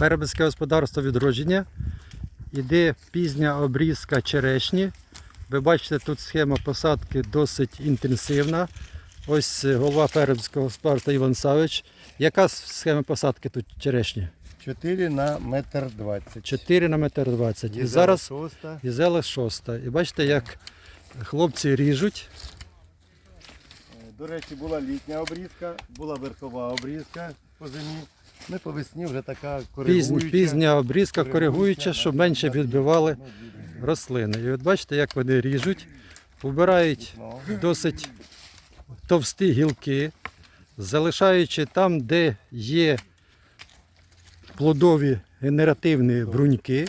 Фермерське господарство відродження. Іде пізня обрізка черешні. Ви бачите, тут схема посадки досить інтенсивна. Ось голова фермерського господарства Іван Савич. Яка схема посадки тут черешні? 4 на метр 20. 4 на метр 20. І зараз шоста. і зеле 6. І бачите, як хлопці ріжуть. До речі, була літня обрізка, була верхова обрізка по зимі. Ми по весні вже така коригуюча. Пізня, пізня обрізка, коригуюча, щоб менше відбивали рослини. І от бачите, як вони ріжуть, вбирають Ну, досить товсті гілки, залишаючи там, де є плодові генеративні бруньки.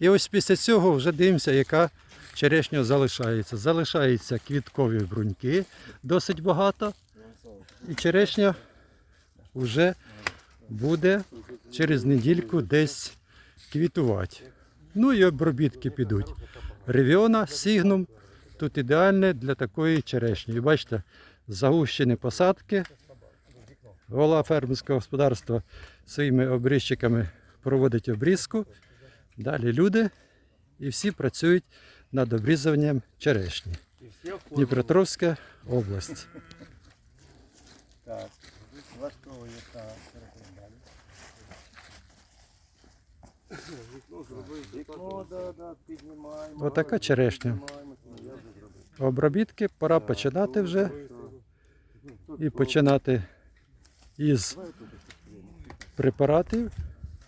І ось після цього вже дивимося, яка черешня залишається. Залишаються квіткові бруньки досить багато. І черешня вже буде через недільку десь квітувати. Ну і обробітки підуть. Ревіона, сігнум тут ідеальне для такої черешні. Бачите, загущені посадки. Голова фермерського господарства своїми обрізчиками проводить обрізку. Далі люди і всі працюють над обрізуванням черешні. Дніпропетровська область. Так, влаштовує так. переходимо. Вікно, піднімаємо. Отака черешня. Обробітки пора починати вже і починати із препаратів.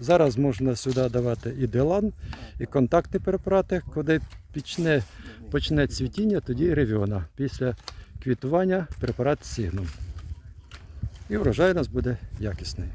Зараз можна сюди давати і делан, і контактні препарати. Коли почне, почне цвітіння, тоді ревіона. Після квітування препарат сігном. І врожай у нас буде якісний.